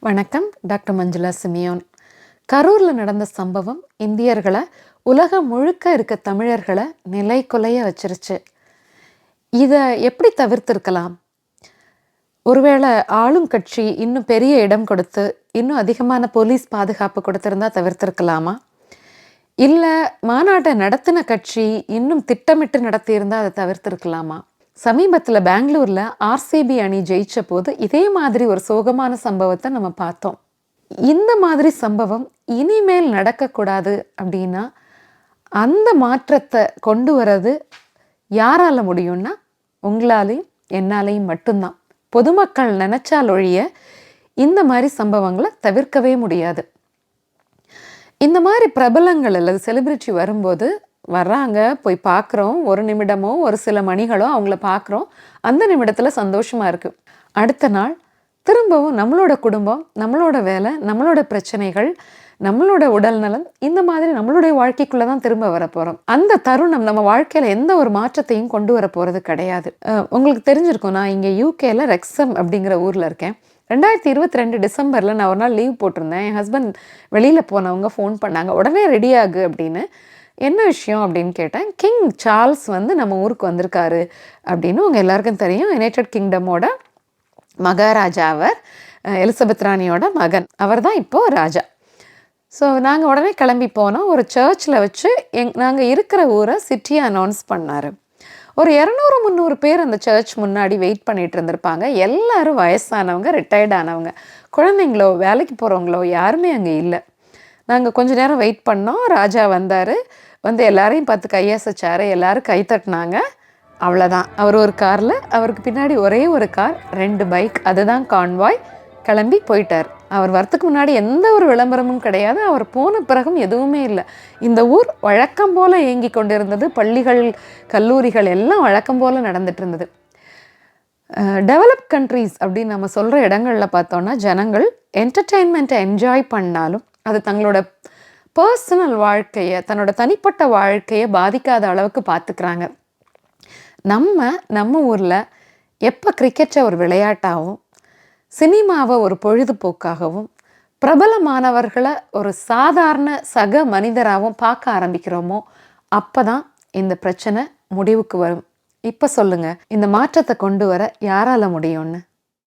வணக்கம் doctor Manjula Simeon. கரூரில் நடந்த சம்பவம் இந்தியர்களை உலகம் முழுக்க இருக்க தமிழர்களை நிலை கொலைய வச்சிருச்சு. இதை எப்படி தவிர்த்திருக்கலாம்? ஒருவேளை ஆளும் கட்சி இன்னும் பெரிய இடம் கொடுத்து இன்னும் அதிகமான போலீஸ் பாதுகாப்பு கொடுத்துருந்தா தவிர்த்திருக்கலாமா? இல்லை மாநாட்டை நடத்தின கட்சி இன்னும் திட்டமிட்டு நடத்தியிருந்தால் அதை தவிர்த்திருக்கலாமா? சமீபத்தில் பெங்களூரில் ஆர்சிபி அணி ஜெயிச்ச போது இதே மாதிரி ஒரு சோகமான சம்பவத்தை நம்ம பார்த்தோம். இந்த மாதிரி சம்பவம் இனிமேல் நடக்கக்கூடாது அப்படின்னா அந்த மாற்றத்தை கொண்டு வர்றது யாரால முடியும்னா உங்களாலையும் என்னாலையும் மட்டும்தான். பொதுமக்கள் நினைச்சால் ஒழிய இந்த மாதிரி சம்பவங்களை தவிர்க்கவே முடியாது. இந்த மாதிரி பிரபலங்கள் அல்லது செலிபிரிட்டி வரும்போது வர்றாங்க போய் பார்க்குறோம் ஒரு நிமிடமோ ஒரு சில மணிகளோ அவங்கள பார்க்குறோம் அந்த நிமிடத்தில் சந்தோஷமாக இருக்குது அடுத்த நாள் திரும்பவும் நம்மளோட குடும்பம் நம்மளோட வேலை நம்மளோட பிரச்சனைகள் நம்மளோட உடல்நலம் இந்த மாதிரி நம்மளுடைய வாழ்க்கைக்குள்ளே தான் திரும்ப வர போகிறோம் அந்த தருணம் நம்ம வாழ்க்கையில் எந்த ஒரு மாற்றத்தையும் கொண்டு வர போகிறது கிடையாது. உங்களுக்கு தெரிஞ்சிருக்கும் நான் இங்கே யூகேல ரெக்ஸம் அப்படிங்கிற ஊரில் இருக்கேன். ரெண்டாயிரத்தி இருபத்தி ரெண்டு டிசம்பரில் நான் ஒரு நாள் லீவ் போட்டிருந்தேன். என் ஹஸ்பண்ட் வெளியில் போனவங்க ஃபோன் பண்ணாங்க. உடனே ரெடி ஆகு அப்படின்னு. என்ன விஷயம்? அப்படின்னு கேட்டேன். கிங் சார்ல்ஸ் வந்து நம்ம ஊருக்கு வந்திருக்காரு. அப்படின்னு உங்கள் எல்லாருக்கும் தெரியும். யுனைடெட் கிங்டமோட மகாராஜா அவர் எலிசபெத் ராணியோட மகன். அவர் தான் இப்போது ராஜா. ஸோ நாங்கள் உடனே கிளம்பி போனோம். ஒரு சர்ச்சில் வச்சு எங் நாங்கள் இருக்கிற ஊரை சிட்டியை அனௌன்ஸ் பண்ணார். ஒரு இரநூறு முந்நூறு பேர் அந்த சர்ச் முன்னாடி வெயிட் பண்ணிகிட்டு இருந்திருப்பாங்க. எல்லோரும் வயசானவங்க ரிட்டையர்ட் ஆனவங்க. குழந்தைங்களோ வேலைக்கு போகிறவங்களோ யாருமே அங்கே இல்லை. நாங்கள் கொஞ்ச நேரம் வெயிட் பண்ணோம். ராஜா வந்தார். வந்து எல்லாரையும் பார்த்து கையசைச்சாரு எல்லாரும் கை தட்டினாங்க. அவ்வளோதான் அவர் ஒரு காரில் அவருக்கு பின்னாடி ஒரே ஒரு கார் ரெண்டு பைக் அதுதான் கான்வாய் கிளம்பி போயிட்டார். அவர் வரத்துக்கு முன்னாடி எந்த ஒரு விளம்பரமும் கிடையாது. அவர் போன பிறகும் எதுவுமே இல்லை. இந்த ஊர் வழக்கம் போல் இயங்கி கொண்டிருந்தது. பள்ளிகள் கல்லூரிகள் எல்லாம் வழக்கம் போல் நடந்துட்டு இருந்தது. டெவலப் கண்ட்ரீஸ் அப்படின்னு நம்ம சொல்கிற இடங்களில் பார்த்தோன்னா ஜனங்கள் என்டர்டெயின்மெண்ட்டை என்ஜாய் பண்ணாலும் அது தங்களோட பர்சனல் வாழ்க்கையை தன்னோட தனிப்பட்ட வாழ்க்கையை பாதிக்காத அளவுக்கு பார்த்துக்கிறாங்க நம்ம நம்ம ஊரில் எப்போ கிரிக்கெட்டை ஒரு விளையாட்டாகவும் சினிமாவை ஒரு பொழுதுபோக்காகவும் பிரபலமானவர்களை ஒரு சாதாரண சக மனிதராகவும் பார்க்க ஆரம்பிக்கிறோமோ அப்போ தான் இந்த பிரச்சனை முடிவுக்கு வரும். இப்போ சொல்லுங்கள் இந்த மாற்றத்தை கொண்டு வர யாரால முடியும்னு?